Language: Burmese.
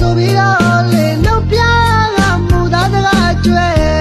ဆိုပြီးတော့လေနှုတ်ပြကမူသားစကားကျွဲ